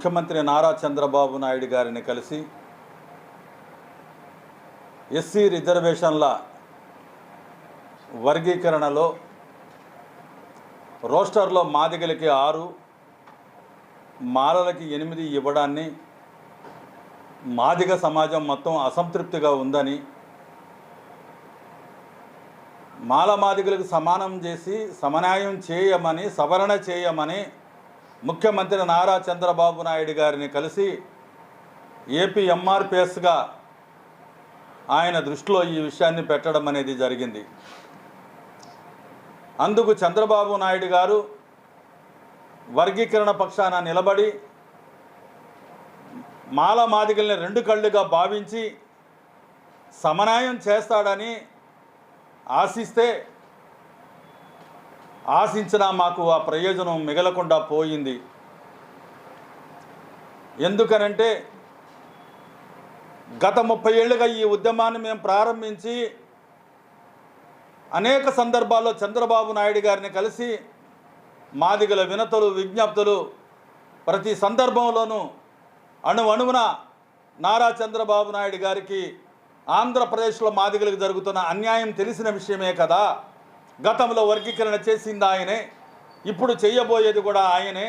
ముఖ్యమంత్రి నారా చంద్రబాబు నాయుడు గారిని కలిసి ఎస్సీ రిజర్వేషన్ల వర్గీకరణలో రోస్టర్లో మాదిగలకి ఆరు మాలలకి ఎనిమిది ఇవ్వడాన్ని మాదిగ సమాజం మొత్తం అసంతృప్తిగా ఉందని మాల మాదిగలకు సమానం చేసి సమన్యాయం చేయమని సవరణ చేయమని ముఖ్యమంత్రి నారా చంద్రబాబు నాయుడు గారిని కలిసి ఏపీ ఎంఆర్పిఎస్గా ఆయన దృష్టిలో ఈ విషయాన్ని పెట్టడం అనేది జరిగింది. అందుకు చంద్రబాబు నాయుడు గారు వర్గీకరణ పక్షాన నిలబడి మాల మాదిగల్ని రెండు కళ్ళుగా భావించి సమన్యాయం చేస్తాడని ఆశిస్తే ఆశించినా మాకు ఆ ప్రయోజనం మిగలకుండా పోయింది. ఎందుకనంటే గత ముప్పై ఏళ్ళుగా ఈ ఉద్యమాన్ని మేము ప్రారంభించి అనేక సందర్భాల్లో చంద్రబాబు నాయుడు గారిని కలిసి మాదిగల వినతులు విజ్ఞప్తులు ప్రతి సందర్భంలోనూ అణు అణువున నారా చంద్రబాబు నాయుడు గారికి ఆంధ్రప్రదేశ్లో మాదిగలకు జరుగుతున్న అన్యాయం తెలిసిన విషయమే కదా. గతంలో వర్గీకరణ చేసింది ఆయనే ఇప్పుడు చేయబోయేది కూడా ఆయనే.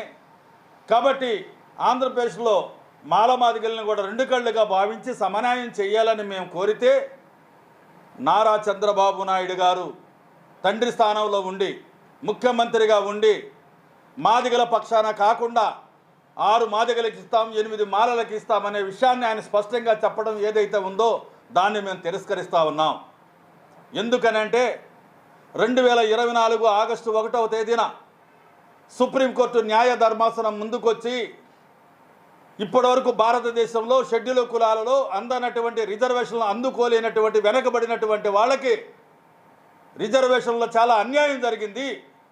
కాబట్టి ఆంధ్రప్రదేశ్లో మాలమాదిగలను కూడా రెండు కళ్ళుగా భావించి సమన్యాయం చేయాలని మేము కోరితే నారా చంద్రబాబు నాయుడు గారు తండ్రి స్థానంలో ఉండి ముఖ్యమంత్రిగా ఉండి మాదిగల పక్షాన కాకుండా ఆరు మాదిగలకి ఇస్తాం ఎనిమిది మాలలకు ఇస్తామనే విషయాన్ని ఆయన స్పష్టంగా చెప్పడం ఏదైతే ఉందో దాన్ని మేము తిరస్కరిస్తూ ఉన్నాం. ఎందుకనంటే రెండు వేల ఇరవై నాలుగు ఆగస్టు ఒకటవ తేదీన సుప్రీంకోర్టు న్యాయ ధర్మాసనం ముందుకొచ్చి ఇప్పటివరకు భారతదేశంలో షెడ్యూల్ కులాలలో అందనటువంటి రిజర్వేషన్లు అందుకోలేనటువంటి వెనకబడినటువంటి వాళ్ళకి రిజర్వేషన్లో చాలా అన్యాయం జరిగింది.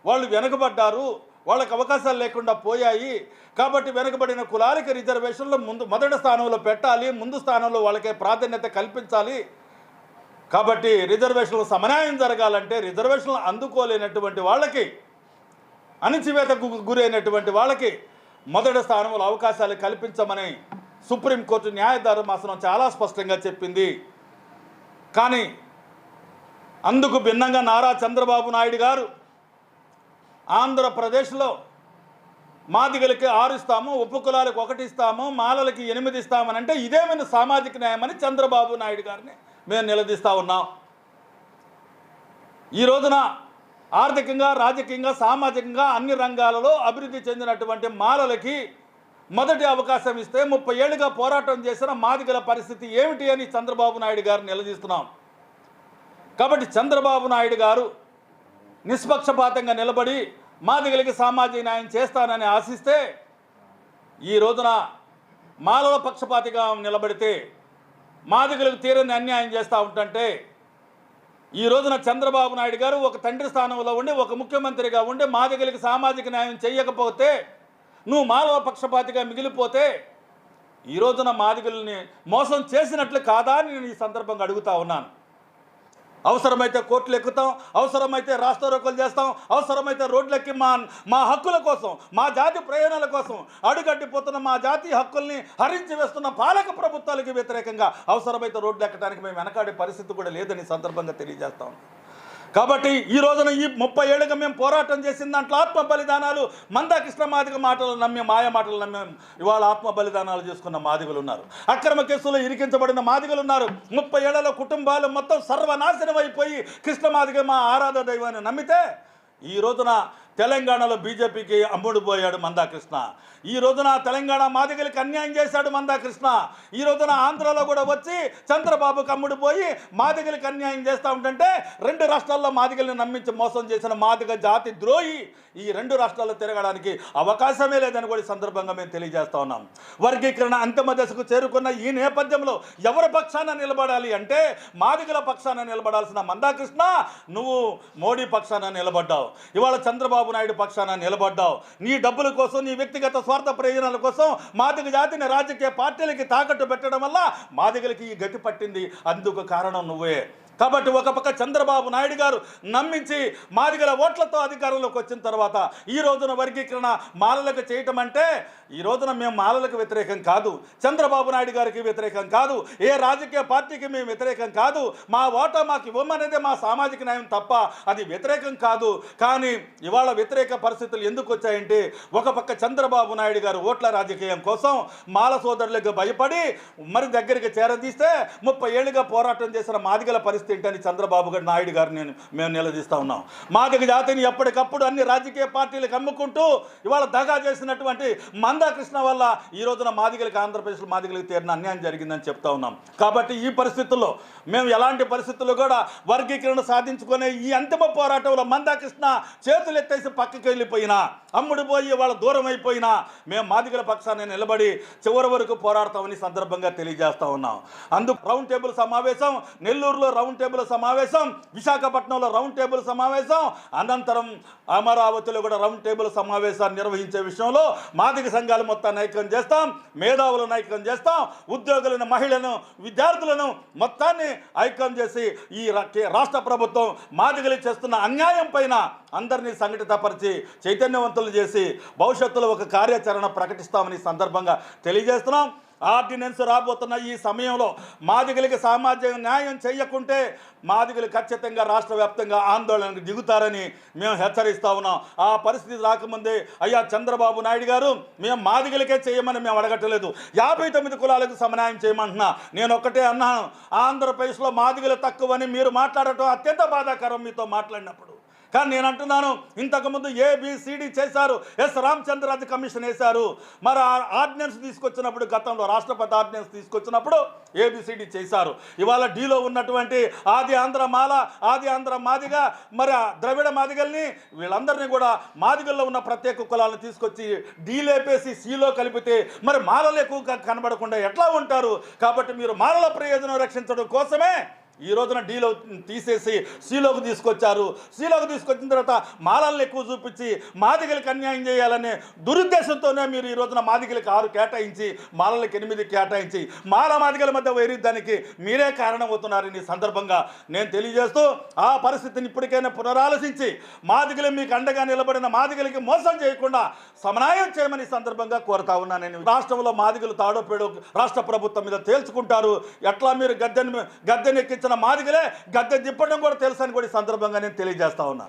వాళ్ళు వెనకబడ్డారు వాళ్ళకి అవకాశాలు లేకుండా పోయాయి. కాబట్టి వెనకబడిన కులాలకి రిజర్వేషన్లో ముందు మొదటి స్థానంలో పెట్టాలి ముందు స్థానంలో వాళ్ళకే ప్రాధాన్యత కల్పించాలి. కాబట్టి రిజర్వేషన్లు సమన్యాయం జరగాలంటే రిజర్వేషన్లు అందుకోలేనటువంటి వాళ్ళకి అణిచివేతకు గురైనటువంటి వాళ్ళకి మొదటి స్థానంలో అవకాశాలు కల్పించమని సుప్రీంకోర్టు న్యాయ ధర్మాసనం చాలా స్పష్టంగా చెప్పింది. కానీ అందుకు భిన్నంగా నారా చంద్రబాబు నాయుడు గారు ఆంధ్రప్రదేశ్లో మాదిగలకి ఆరు ఇస్తాము ఉపకులాలకు ఒకటి ఇస్తాము మాలలకి ఎనిమిది ఇస్తామని అంటే ఇదేమైనా సామాజిక న్యాయమని చంద్రబాబు నాయుడు గారిని మేము నిలదీస్తూ ఉన్నాం. ఈ రోజున ఆర్థికంగా రాజకీయంగా సామాజికంగా అన్ని రంగాలలో అభివృద్ధి చెందినటువంటి మాలలకి మొదటి అవకాశం ఇస్తే ముప్పై ఏళ్ళుగా పోరాటం చేసిన మాదిగల పరిస్థితి ఏమిటి అని చంద్రబాబు నాయుడు గారు నిలదీస్తున్నాం. కాబట్టి చంద్రబాబు నాయుడు గారు నిష్పక్షపాతంగా నిలబడి మాదిగలకి సామాజిక న్యాయం చేస్తానని ఆశిస్తే ఈ రోజున మాలల పక్షపాతిగా నిలబడితే మాదిగలకు తీరని అన్యాయం చేస్తూ ఉంటుంటే ఈ రోజున చంద్రబాబు నాయుడు గారు ఒక తండ్రి స్థానంలో ఉండి ఒక ముఖ్యమంత్రిగా ఉండి మాదిగలకి సామాజిక న్యాయం చేయకపోతే నువ్వు మానవ పక్షపాతిగా మిగిలిపోతే ఈ రోజున మాదిగల్ని మోసం చేసినట్లు కాదా అని నేను ఈ సందర్భంగా అడుగుతా ఉన్నాను. అవసరమైతే కోర్టులు ఎక్కుతాం అవసరమైతే రాస్తారోకలు చేస్తాం అవసరమైతే రోడ్లెక్కి మా మా హక్కుల కోసం మా జాతి ప్రయోజనాల కోసం అడుగడ్డిపోతున్న మా జాతి హక్కుల్ని హరించి వేస్తున్న పాలక ప్రభుత్వాలకి వ్యతిరేకంగా అవసరమైతే రోడ్లు ఎక్కడానికి మేము వెనకాడే పరిస్థితి కూడా లేదని సందర్భంగా తెలియజేస్తాం కాబట్టి ఈ రోజున ఈ ముప్పై ఏళ్ళుగా మేము పోరాటం చేసిన దాంట్లో ఆత్మ బలిదానాలు మందాకృష్ణ మాదిగ మాటలు నమ్మే మాయ మాటలు నమ్మే ఇవాళ ఆత్మ బలిదానాలు చేసుకున్న మాదిగలు ఉన్నారు అక్రమ కేసులో ఇరికించబడిన మాదిగలు ఉన్నారు ముప్పై ఏళ్ళలో కుటుంబాలు మొత్తం సర్వనాశనం అయిపోయి కృష్ణ మాదిగ మా ఆరాధ దైవాన్ని నమ్మితే ఈ రోజున తెలంగాణలో బీజేపీకి అమ్ముడు పోయాడు మందాకృష్ణ. ఈ రోజున తెలంగాణ మాదిగలకి అన్యాయం చేశాడు మందాకృష్ణ. ఈ రోజున ఆంధ్రలో కూడా వచ్చి చంద్రబాబుకి అమ్ముడుపోయి మాదిగలకి అన్యాయం చేస్తూ ఉంటుంటే రెండు రాష్ట్రాల్లో మాదిగల్ని నమ్మించి మోసం చేసిన మాదిగ జాతి ద్రోహి ఈ రెండు రాష్ట్రాల్లో తిరగడానికి అవకాశమే లేదని కూడా సందర్భంగా మేము తెలియజేస్తా ఉన్నాం. వర్గీకరణ అంతిమ దశకు చేరుకున్న ఈ నేపథ్యంలో ఎవరి పక్షాన నిలబడాలి అంటే మాదిగల పక్షాన నిలబడాల్సిన మందాకృష్ణ నువ్వు మోడీ పక్షాన నిలబడ్డావు. ఇవాళ చంద్రబాబు నాయుడు పక్షాన నిలబడ్డావు. నీ డబ్బుల కోసం నీ వ్యక్తిగత స్వార్థ ప్రయోజనాల కోసం మాదిగ జాతిని రాజకీయ పార్టీలకి తాకట్టు పెట్టడం వల్ల మాదిగలకి ఈ గతి పట్టింది. అందుకు కారణం నువ్వే. కాబట్టి ఒక పక్క చంద్రబాబు నాయుడు గారు నమ్మించి మాదిగల ఓట్లతో అధికారంలోకి వచ్చిన తర్వాత ఈ రోజున వర్గీకరణ మాలలకు చేయటం అంటే ఈ రోజున మేము మాలలకు వ్యతిరేకం కాదు. చంద్రబాబు నాయుడు గారికి వ్యతిరేకం కాదు. ఏ రాజకీయ పార్టీకి మేము వ్యతిరేకం కాదు. మా ఓటా మాకు ఇవ్వమనేదే మా సామాజిక న్యాయం తప్ప అది వ్యతిరేకం కాదు. కానీ ఇవాళ వ్యతిరేక పరిస్థితులు ఎందుకు వచ్చాయంటే ఒక పక్క చంద్రబాబు నాయుడు గారు ఓట్ల రాజకీయం కోసం మాల సోదరులకు భయపడి మరి దగ్గరికి చేరదీస్తే ముప్పై ఏళ్ళుగా పోరాటం చేసిన మాదిగల పరిస్థితి ఏంటని చంద్రబాబు గారు నాయుడు గారు నేను మేము నిలదీస్తా ఉన్నాం. మాదిగ జాతిని ఎప్పటికప్పుడు అన్ని రాజకీయ పార్టీలకు అమ్ముకుంటూ ఇవాళ దగా చేసినటువంటి మందాకృష్ణ వల్ల ఈ రోజున మాదిగలకు ఆంధ్రప్రదేశ్ మాదిగలకు తీరిన అన్యాయం జరిగిందని చెప్తా ఉన్నాం. కాబట్టి ఈ పరిస్థితుల్లో మేము ఎలాంటి పరిస్థితుల్లో కూడా వర్గీకరణ సాధించుకునే ఈ అంతిమ పోరాటంలో మందాకృష్ణ చేతులు ఎత్తేసి పక్కకి వెళ్ళిపోయినా అమ్ముడు పోయి వాళ్ళ దూరం అయిపోయినా మేము మాదిగల పక్షాన్ని నిలబడి చివరి వరకు పోరాడతామని సందర్భంగా తెలియజేస్తా ఉన్నాం. అందుకు రౌండ్ టేబుల్ సమావేశం నెల్లూరులో రౌండ్ టేబుల్ సమావేశం విశాఖపట్నంలో రౌండ్ టేబుల్ సమావేశం అనంతరం అమరావతిలో కూడా రౌండ్ టేబుల్ సమావేశాన్ని నిర్వహించే విషయంలో మాదిగ సంఘాలు మొత్తాన్ని నాయకం చేస్తాం మేధావులను ఐక్యం చేస్తాం ఉద్యోగులను మహిళలను విద్యార్థులను మొత్తాన్ని ఐక్యం చేసి ఈ రా- రాష్ట్ర ప్రభుత్వం మాదిగలు చేస్తున్న అన్యాయం పైన అందరినీ సంఘటితపరిచి విజ్ఞప్తులు చేసి భవిష్యత్తులో ఒక కార్యాచరణ ప్రకటిస్తామని ఈ సందర్భంగా తెలియజేస్తున్నాం. ఆర్డినెన్స్ రాబోతున్న ఈ సమయంలో మాదిగలకి సామాజిక న్యాయం చేయకుంటే మాదిగలు ఖచ్చితంగా రాష్ట్ర వ్యాప్తంగా ఆందోళనకు దిగుతారని మేము హెచ్చరిస్తా ఉన్నాం. ఆ పరిస్థితి రాకముందే అయ్యా చంద్రబాబు నాయుడు గారు మేము మాదిగలకే చేయమని మేము అడగట్లేదు. యాభై తొమ్మిది కులాలకు సమన్యాయం చేయమంటున్నా. నేను ఒక్కటే అన్నాను. ఆంధ్రప్రదేశ్లో మాదిగలు తక్కువని మీరు మాట్లాడటం అత్యంత బాధాకరం మీతో మాట్లాడినప్పుడు. కానీ నేను అంటున్నాను ఇంతకుముందు ఏబిసిడి చేశారు. ఎస్ రామచంద్రాజు కమిషన్ వేశారు. మరి ఆ ఆర్డినెన్స్ తీసుకొచ్చినప్పుడు గతంలో రాష్ట్రపతి ఆర్డినెన్స్ తీసుకొచ్చినప్పుడు ఏబిసిడి చేశారు. ఇవాళ డీలో ఉన్నటువంటి ఆది ఆంధ్ర మాల ఆది ఆంధ్ర మాదిగ మరి ఆ ద్రవిడ మాదిగల్ని వీళ్ళందరినీ కూడా మాదిగల్లో ఉన్న ప్రత్యేక కులాలను తీసుకొచ్చి డీలేపేసి సీలో కలిపితే మరి మాలలు ఎక్కువగా కనబడకుండా ఎట్లా ఉంటారు? కాబట్టి మీరు మాలల ప్రయోజనం రక్షించడం కోసమే ఈ రోజున డీలో తీసేసి సీలోకి తీసుకొచ్చారు. సీలోకి తీసుకొచ్చిన తర్వాత మాలల్ని ఎక్కువ చూపించి మాదిగలకు అన్యాయం చేయాలనే దురుద్దేశంతోనే మీరు ఈ రోజున మాదిగలకు ఆరు కేటాయించి మాలలకు ఎనిమిది కేటాయించి మాల మాదిగల మధ్య వైరుద్ధానికి మీరే కారణమవుతున్నారని ఈ సందర్భంగా నేను తెలియజేస్తూ ఆ పరిస్థితిని ఇప్పటికైనా పునరాలోచించి మాదిగలు మీకు అండగా నిలబడిన మాదిగలకి మోసం చేయకుండా సమన్వయం చేయమని సందర్భంగా కోరుతా ఉన్నాను నేను. రాష్ట్రంలో మాదిగలు తాడోపేడో రాష్ట్ర ప్రభుత్వం మీద తేల్చుకుంటారు. ఎట్లా మీరు గద్దెని గద్దెనెక్కించిన మాదిగలే గద్దె తిప్పడం కూడా తెలుసని కూడా ఈ సందర్భంగా నేను తెలియజేస్తా ఉన్నాను.